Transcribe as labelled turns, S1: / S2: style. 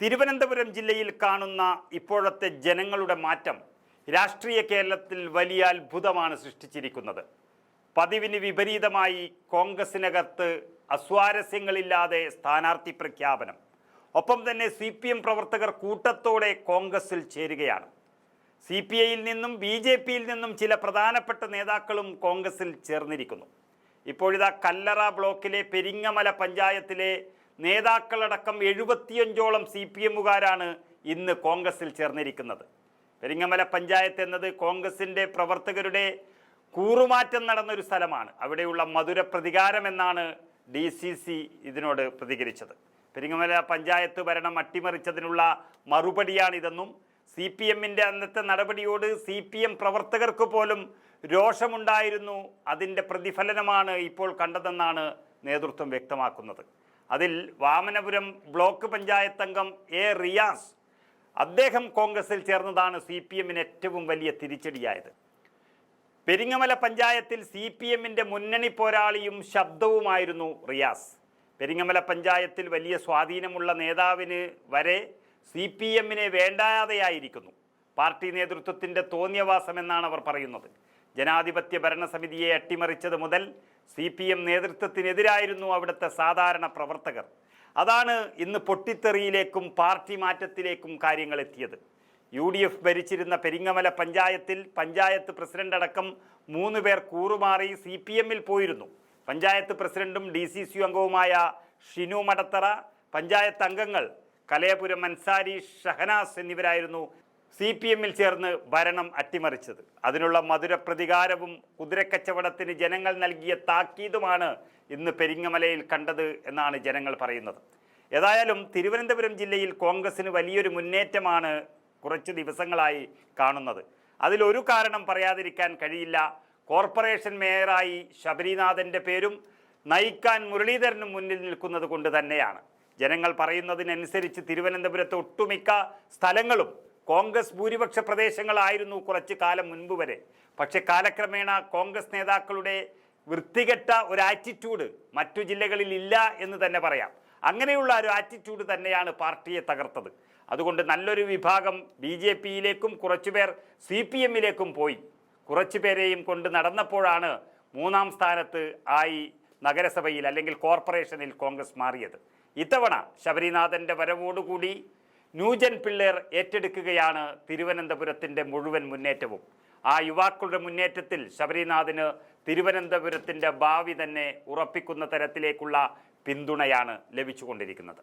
S1: തിരുവനന്തപുരം ജില്ലയിൽ കാണുന്ന ഇപ്പോഴത്തെ ജനങ്ങളുടെ മാറ്റം രാഷ്ട്രീയ കേരളത്തിൽ വലിയ അത്ഭുതമാണ് സൃഷ്ടിച്ചിരിക്കുന്നത്. പതിവിന് വിപരീതമായി കോൺഗ്രസിനകത്ത് അസ്വാരസ്യങ്ങളില്ലാതെ സ്ഥാനാർത്ഥി പ്രഖ്യാപനം. ഒപ്പം തന്നെ സി പി എം പ്രവർത്തകർ കൂട്ടത്തോടെ കോൺഗ്രസിൽ ചേരുകയാണ്. സി പി ഐയിൽ നിന്നും ബി ജെ പിയിൽ നിന്നും ചില പ്രധാനപ്പെട്ട നേതാക്കളും കോൺഗ്രസിൽ ചേർന്നിരിക്കുന്നു. ഇപ്പോഴിതാ കല്ലറ ബ്ലോക്കിലെ പെരിങ്ങമല പഞ്ചായത്തിലെ നേതാക്കളടക്കം എഴുപത്തിയഞ്ചോളം സി പി എമ്മുകാരാണ് ഇന്ന് കോൺഗ്രസിൽ ചേർന്നിരിക്കുന്നത്. പെരിങ്ങമല പഞ്ചായത്ത് എന്നത് കോൺഗ്രസിന്റെ പ്രവർത്തകരുടെ കൂറുമാറ്റം നടന്നൊരു സ്ഥലമാണ്. അവിടെയുള്ള മധുര പ്രതികാരം എന്നാണ് ഡി സി സി ഇതിനോട് പ്രതികരിച്ചത്. പെരിങ്ങമല പഞ്ചായത്ത് ഭരണം അട്ടിമറിച്ചതിനുള്ള മറുപടിയാണിതെന്നും സി പി എമ്മിന്റെ അന്നത്തെ നടപടിയോട് സി പി എം പ്രവർത്തകർക്ക് പോലും രോഷമുണ്ടായിരുന്നു. അതിന്റെ പ്രതിഫലനമാണ് ഇപ്പോൾ കണ്ടതെന്നാണ് നേതൃത്വം വ്യക്തമാക്കുന്നത്. അതിൽ വാമനപുരം ബ്ലോക്ക് പഞ്ചായത്ത് അംഗം എ റിയാസ് അദ്ദേഹം കോൺഗ്രസിൽ ചേർന്നതാണ് സി പി എമ്മിന് ഏറ്റവും വലിയ തിരിച്ചടിയായത്. പെരിങ്ങമല പഞ്ചായത്തിൽ സി പി എമ്മിന്റെ മുന്നണി പോരാളിയും ശബ്ദവുമായിരുന്നു റിയാസ്. പെരിങ്ങമല പഞ്ചായത്തിൽ വലിയ സ്വാധീനമുള്ള നേതാവിന് വരെ സി പി എമ്മിനെ വേണ്ടാതെയായിരിക്കുന്നു. പാർട്ടി നേതൃത്വത്തിന്റെ തോന്നിയവാസം എന്നാണ് അവർ പറയുന്നത്. ജനാധിപത്യ ഭരണസമിതിയെ അട്ടിമറിച്ചത് മുതൽ സി പി എം നേതൃത്വത്തിനെതിരായിരുന്നു അവിടുത്തെ സാധാരണ പ്രവർത്തകർ. അതാണ് ഇന്ന് പൊട്ടിത്തെറിയിലേക്കും പാർട്ടി മാറ്റത്തിലേക്കും കാര്യങ്ങൾ എത്തിയത്. യു ഡി എഫ് ഭരിച്ചിരുന്ന പെരിങ്ങമല പഞ്ചായത്തിൽ പഞ്ചായത്ത് പ്രസിഡന്റ് അടക്കം മൂന്ന് പേർ കൂറുമാറി സി പി എമ്മിൽ പോയിരുന്നു. പഞ്ചായത്ത് പ്രസിഡന്റും ഡി സി സി അംഗവുമായ ഷിനു മടത്തറ പഞ്ചായത്ത് അംഗങ്ങൾ കലയപുരം അൻസാരി ഷഹനാസ് എന്നിവരായിരുന്നു സി പി എമ്മിൽ ചേർന്ന് ഭരണം അട്ടിമറിച്ചത്. അതിനുള്ള മധുര പ്രതികാരവും കുതിരക്കച്ചവടത്തിന് ജനങ്ങൾ നൽകിയ താക്കീതുമാണ് ഇന്ന് പെരിങ്ങമലയിൽ കണ്ടത് എന്നാണ് ജനങ്ങൾ പറയുന്നത്. ഏതായാലും തിരുവനന്തപുരം ജില്ലയിൽ കോൺഗ്രസിന് വലിയൊരു മുന്നേറ്റമാണ് കുറച്ച് ദിവസങ്ങളായി കാണുന്നത്. അതിലൊരു കാരണം പറയാതിരിക്കാൻ കഴിയില്ല. കോർപ്പറേഷൻ മേയറായി ശബരിനാഥന്റെ പേരും നയിക്കാൻ മുരളീധരനും മുന്നിൽ നിൽക്കുന്നത് കൊണ്ട് തന്നെയാണ്. ജനങ്ങൾ പറയുന്നതിനനുസരിച്ച് തിരുവനന്തപുരത്തെ ഒട്ടുമിക്ക സ്ഥലങ്ങളും കോൺഗ്രസ് ഭൂരിപക്ഷ പ്രദേശങ്ങളായിരുന്നു കുറച്ച് കാലം മുൻപ് വരെ. പക്ഷെ കാലക്രമേണ കോൺഗ്രസ് നേതാക്കളുടെ വൃത്തികെട്ട ഒരു ആറ്റിറ്റ്യൂഡ് മറ്റു ജില്ലകളിൽ ഇല്ല എന്ന് തന്നെ പറയാം. അങ്ങനെയുള്ള ഒരു ആറ്റിറ്റ്യൂഡ് തന്നെയാണ് പാർട്ടിയെ തകർത്തത്. അതുകൊണ്ട് നല്ലൊരു വിഭാഗം ബി ജെ പിയിലേക്കും കുറച്ചുപേർ സി പി എമ്മിലേക്കും പോയി. കുറച്ചു പേരെയും കൊണ്ട് നടന്നപ്പോഴാണ് മൂന്നാം സ്ഥാനത്ത് ആയി നഗരസഭയിൽ അല്ലെങ്കിൽ കോർപ്പറേഷനിൽ കോൺഗ്രസ് മാറിയത്. ഇത്തവണ ശബരിനാഥന്റെ വരവോടുകൂടി ന്യൂജൻ പിള്ളേർ ഏറ്റെടുക്കുകയാണ് തിരുവനന്തപുരത്തിന്റെ മുഴുവൻ മുന്നേറ്റവും. ആ യുവാക്കളുടെ മുന്നേറ്റത്തിൽ ശബരിനാഥിന് തിരുവനന്തപുരത്തിന്റെ ഭാവി തന്നെ ഉറപ്പിക്കുന്ന തരത്തിലേക്കുള്ള പിന്തുണയാണ് ലഭിച്ചുകൊണ്ടിരിക്കുന്നത്.